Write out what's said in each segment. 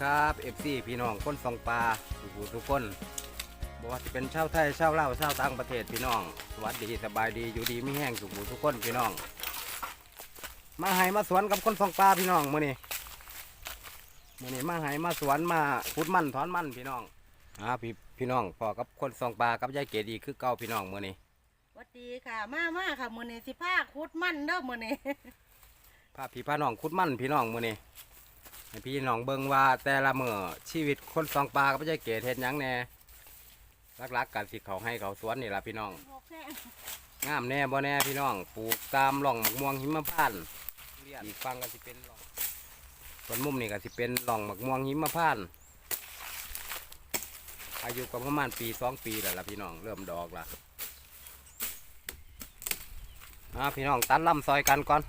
สดีครับเอฟซีพี่น้องคนสองปลาทุกผู้ทุกคนบอกว่าจะเป็นชาวไทยชาวลาวชาวต่างประเทศพี่น้อง สวัสดีสบายดีอยู่ดีไม่แห้งทุกผู้ทุกคนพี่น้อง มาให้มาสวนกับคนสองปลาพี่น้องมื่อนี้มื่อนี้มาให้มาสวนมาพุดมันถอนมันพี่น้องอ่าพี่พี่น้องพอกับคนสองปลากับยายเกดีคือเก่าพี่น้องมื่อนี้สวัสดีค่ะ มามาค่ะมื้อนี้สิพาคุดมันเด้อมื้อนี้พาพี่พาน้องคุดมันพี่น้องมื่อนี้ ให้พี่น้องเบิ่งว่าแต่ละเมื่อชีวิตคนสองปลากับยายเกดเห็นยังแน่รักๆกันสิเขาให้เขาสวนนี่ละพี่น้องงามแน่บ่แน่พี่น้องปลูกตามร่องมะม่วงหิมพานต์อีกฟังก็สิเป็นร่องส่วนมุมนี่ก็สิเป็นร่องมะม่วงหิมพานต์อายุก็ประมาณปีสองปีแล้วล่ะพี่น้องเริ่มดอกละอ่าพี่น้องตัดลำซอยกันก่อน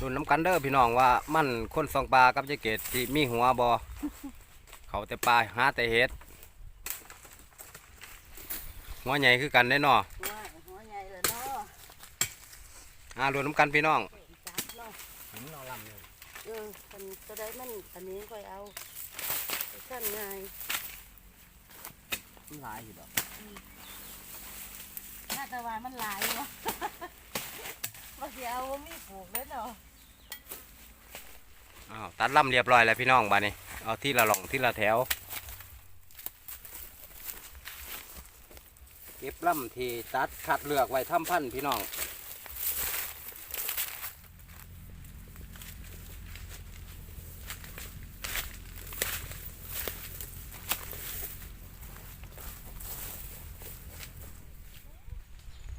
ดุนน้ำกันเด้อพี่น้องว่ามันคนสองปลากับยายเกดที่มีหัวบอเขาแต่ปลาหาแต่เห็ดหัวใหญ่คือกันได้เนาะหัวหัวใหญ่เลยเนาะอ่ารวมน้ำกันพี่น้องจับเนาะผมนอนลำเลยเออมันตัวใดมันอันนี้ค่อยเอาไปสั่นง่ายหลายอยู่ดอกน่าจะว่ามันหลายเนาะบ่สิเอามีปลูกเลยเนาะ อ้าวตัดลำเรียบร้อยแล้วพี่น้องบ้านี้เอาที่ละหล่องที่ละแถว เก็บลำที่ตัดคัดเลือกไว้ทำพันธุ์พี่น้อง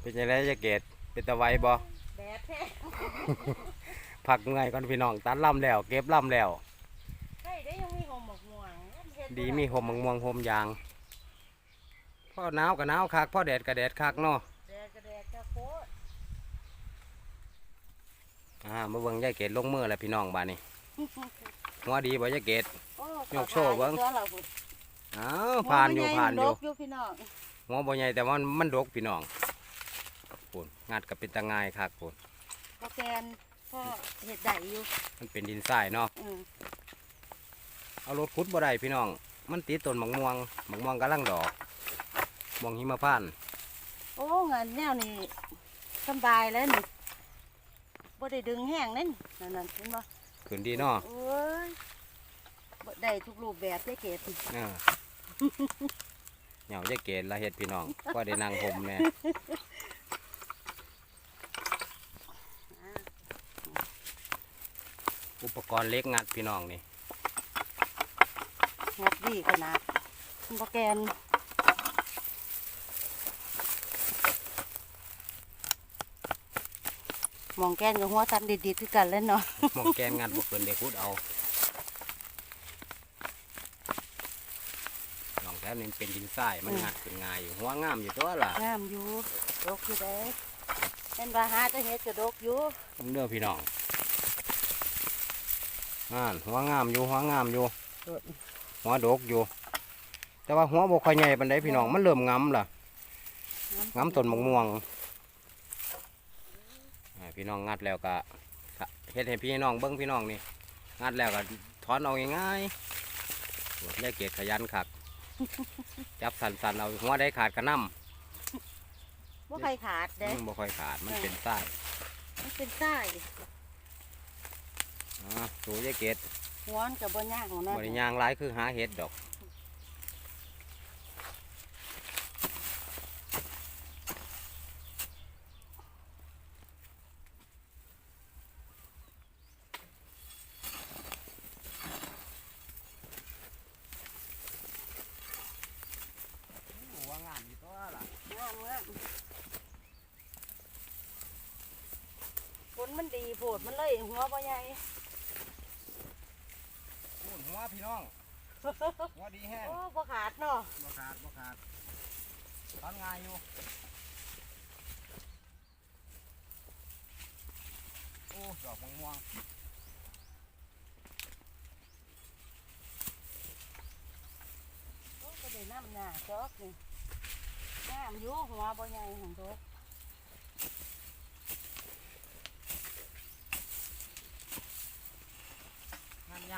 เป็นยังไงจะเกตเป็นตะไวบ่แดดแท้ ผักเงยก่อนพี่น้องตัดลำแล้ว เก็บลำแล้ว ใช่ได้ยังมีหอมหมกม่วงเฮ็ดีมีหมมังม่วงหมยางพ่อหนาวกับหนาวคักพ่อแดดกับแดดคักเนาะแดดก็แดดก็โคตรอ่ามาเบิ่งยายเกดลงมือแล้วพี่น้องบ้านนี้หัวดีบ่ยายเกดโอ้ยกโชว์เบิ่ง ตัวเราพุ่นอ้าวผ่านอยู่หัวใหญ่ผ่านอยู่ดกอยู่พี่น้องหัวบ่ใหญ่แต่ว่ามันมันดกพี่น้องปูนงัดกับเป็นตะงายคักปูน บ่แกน พ่อเฮ็ดได้อยู่มันเป็นดินทรายเนาะอือเอารถขุดบ่ได้พี่น้อง มันติดต้นมะม่วงมะม่วงกำลังดอกม่วงหิมพานต์โอ้งานแนวนี้สำบายแล้วนี่บ่ได้ดึงแห้งนั่นนั่นนั่นเห็นบ่ขึ้นดีเนาะโอ้ยบ่ได้ทุกรูปแบบได้เกตเออเหนียวยายเกดละเฮ็ดพี่น้องก็ได้นั่งห่มแน่ อุปกรณ์เล็กงัดพี่น้องนี่งัดดีขนาดบ่แกนมองแกนกับหัวตันดีๆคือกันแล้วเนาะหมองแกนงัดบุกเกินเด็กพูดเอาลองแท้นี่เป็นดินทรายมันงัดเป็นง่ายอยู่หัวงามอยู่ตัวล่ะงามอยู่ดกอยู่เด้เห็นว่าหาจะเฮ็ดก็ดกอยู่ผมเด้อพี่น้อง อ่านหัวงามอยู่หัวงามอยู่ หัวดกอยู่ แต่ว่าหัวบกค่อยใหญ่ปานใดพี่น้องมันเริ่มงำล่ะงำต้นมะม่วงอ่าพี่น้องงัดแล้วก็เฮ็ดให้พี่น้องเบิ้งพี่น้องนี่งัดแล้วก็ถอนเอาง่ายๆโอ้ยยายเกดขยันคัก จับสันๆเอาหัวได้ขาดกระน้ำบ่ใครขาดเด้อืมบ่ค่อยขาดมันเป็นใต้มันเป็นใต้ อ่าสูยายเกดหัวมันก็บ่ยากของนั่นบริยางหลายคือหาเห็ดดอกหัวงามอยู่ตัวล่ะงามงามฝนมันดีโพดมันเลยหัวบ่ใหญ่ พูนหัวพี่น้องหัวดีแห้งโอ้บ่ขาดเนาะบ่ขาดบ่ขาดตอนง่ายอยู่ โอ้ดอกมะม่วงโอ้ก็ได้น้ำหน้าจอกนี่งามอยู่หัวบ่ใหญ่หั่นโตงานย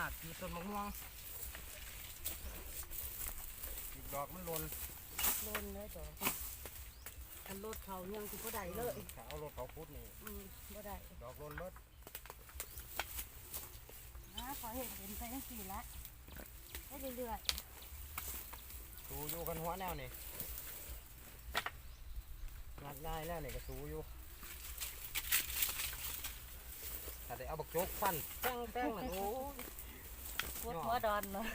ากคือต้นมะม่วงดอกมันหล่นโดนเลยดอกอันรถเขายังคือบ่ได้เลยถ้าเอารถเขาพุดนี่ อืมบ่ได้ดอกหล่นเบิดนะขอเห็นเห็นไปทั้งสี่ละได้เรื่อยสูอยู่กันหัวแนวนี่งัดง่ายแล้วนี่ก็สูอยู่ถ้าได้เอาบักโจกฟันแป้งแป้งน่ะโอ้ยๆ ปวดหัวดอนเนาะ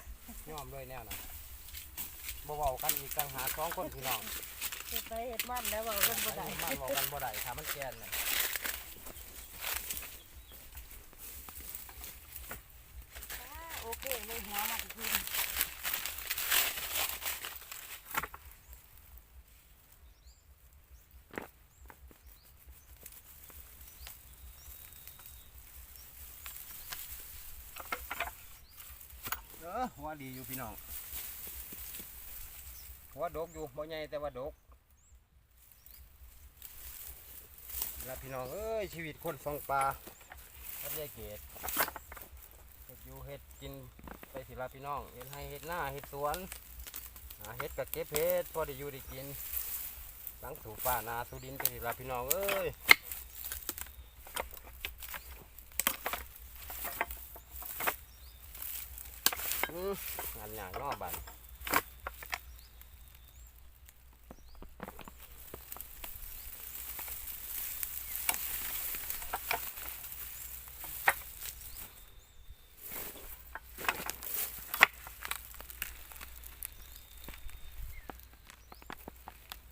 ยอมเลยแนวน่ะบ่เว้ากันอีกต่างหากสองคนพี่น้องเฮ็ดไปเฮ็ดมันแล้วเว่ากันบ่ได้อันนี้มันเว้ากันบ่ได้ถ้ามันแกนน่ะอ่าโอเคเลยหัวมาอีกที หัวดีอยู่พี่น้อง หัวดกอยู่บ่ใหญ่แต่ว่าดกแล้วพี่น้องเอ้ยชีวิตคนสองปลาพัดยายเกดเฮ็ดอยู่เฮ็ดกินไปสิละพี่น้องเฮ็ดให้เฮ็ดหน้าเฮ็ดสวนหาเฮ็ดกับเก็บเฮ็ดพอได้อยู่ได้กินหลังสู่ฟ้านาสู่ดินไปสิละพี่น้องเอ้ย งานอย่างนอกบัน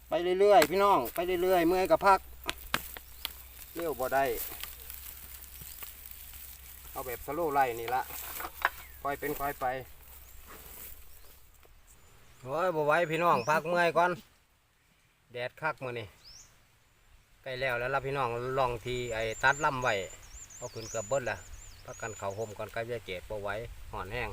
ไปเรื่อยๆพี่น้อง ไปเรื่อยๆเมื่อยกับพักเร็วบ่ได้ เอาแบบสโลว์ไล่นี่ละค่อยเป็นค่อยไป โอ้ยบวไหว้พี่น้องพักเมื่อยก่อน แดดคักมือนี่ใกล้แล้วแล้วล่ะพี่น้องลองทีไอ้ตัดลำไว้เอาขึ้นเกือบเบิดละพักกันเขาห่มก่อนใกล้จะเกตบวไหว้ห่อนแห้ง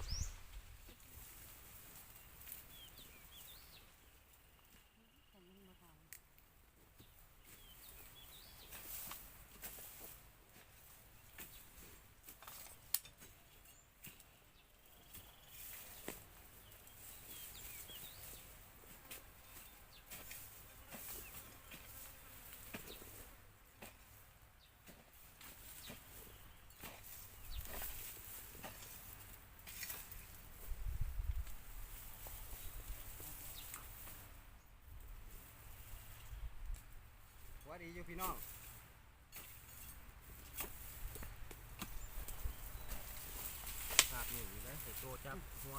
ว่าดีอยู่ พี่น้องภาพนี่ได้ใส่โตจับหัว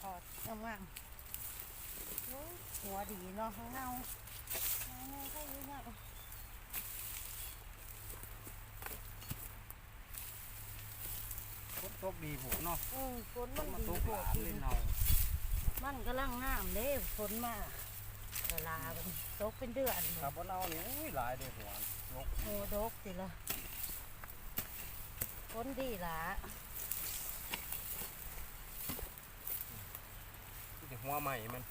ถอดงามๆโอ้ยหัวดีเนาะเงาเงาเงาใครอยู่เงาฝนตกดีผมเนาะเออฝนมันมาดีตกโพหดลานดีเล่นเนามันกำลังน้ำเด้ฝนมา เวลามันตกเป็นเดือนเลยถ้าบ่เนานี่อุ้ยหลายเด้อหัวลกโอ้ดกสิละฝนดีละที่จะหัวใหม่มัน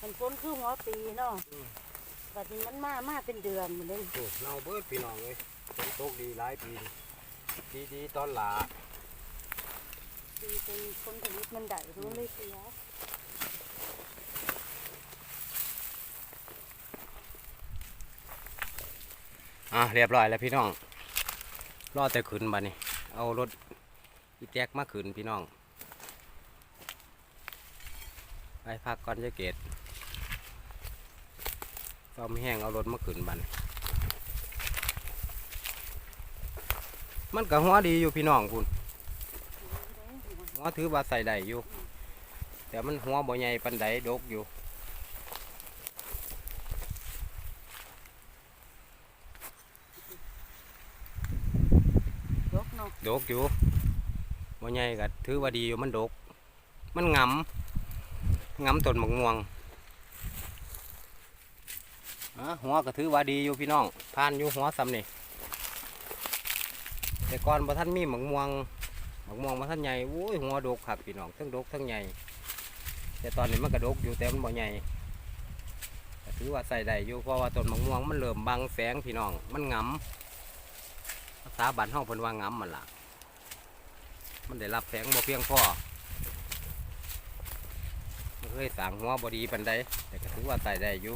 มันฝนคือหัวปีเนาะบัดนี้มันมามาเป็นเดือนหมดเลยโอ้เน่าเบิดพี่น้องเลยฝนตกดีหลายปีดีดีๆตอนหลา ดีจนผลผลิตมันได้มันเลยเสียอะเรียบร้อยแล้วพี่น้องรอแต่ขึ้นบัดนี้ เอารถอีแจ็คมาขึ้นพี่น้อง ไปพักก่อนจะเกตซ่อมแห้งเอารถมาขึ้นบัดนมันก็หัวดีอยู่พี่น้องคุณ หัวถือว่าใส่ได้อยู่ แต่มันหัวบ่ใหญ่ปันใดดกอยู่ยกเนาะดกอยู่บ่ใหญ่ก็ถือว่าดีอยู่มันดก มันงำงำต้นมะม่วงอะหัวก็ถือว่าดีอยู่พี่น้องผ่านอยู่หัวซ้ำนี่แต่ก่อนบ่ท่านมีมะม่วง มะม่วงบ่ท่านใหญ่โอ้ยหัวดกครับพี่น้องทั้งดกทั้งใหญ่ แต่ตอนนี้มันก็ดกอยู่แต่มันบ่ใหญ่ถือว่าใส่ได้อยู่เพราะว่าต้นมะม่วงมันเริ่มบังแสงพี่น้อง มันงำภาษาบ้านเฮาเพิ่นว่างำมันล่ะ มันได้รับแสงบ่เพียงพอมันเคยสางหัวบอดีปันใดแต่ก็ถือว่าใส่ได้อยู่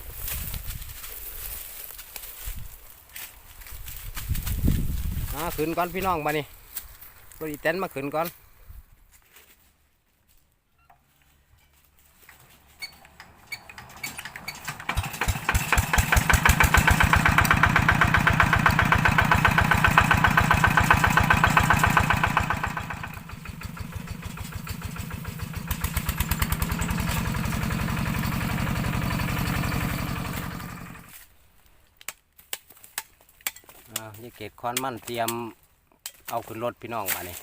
อ่าขึ้นก่อนพี่น้องมานี่ บดีเต้นมาขึ้นก่อนอ่ายายเกดคอนมั่นเตรียม เอาขึ้นรถพี่น้องมานี่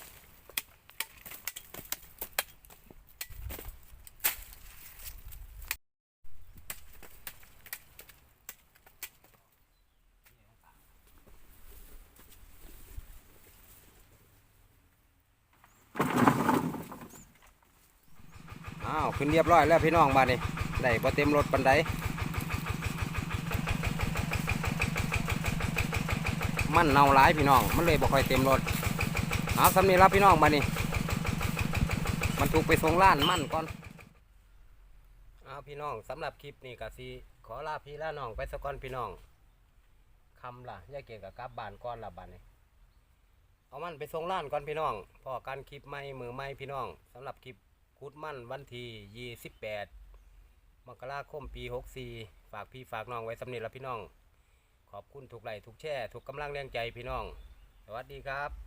อ้าวขึ้นเรียบร้อยแล้วพี่น้องมานี่ได้บ่เต็มรถปันได มันเน่าหลายพี่น้อง มันเลยบ่ค่อยเต็มรถเอาสำเนีรับพี่น้องมานี่มันถูกไปส่งล้านมันก่อนเอาพี่น้องสำหรับคลิปนี้ก็สิขอลาพี่ลาน้องไปสักก่อนพี่น้องคำล่ะอย่าเกี่ยวกับกลับบ้านก่อนละบ้านนี้เอามันไปส่งล้านก่อนพี่น้องพอกันคลิปใหม่มือใหม่พี่น้องสำหรับคลิปคุดมั่นวันที่28มกราคมปี64ฝากพี่ฝากน้องไว้สำเนีรับพี่น้อง ขอบคุณทุกไลค์ทุกแช่ทุกกำลังแรงใจพี่น้อง สวัสดีครับ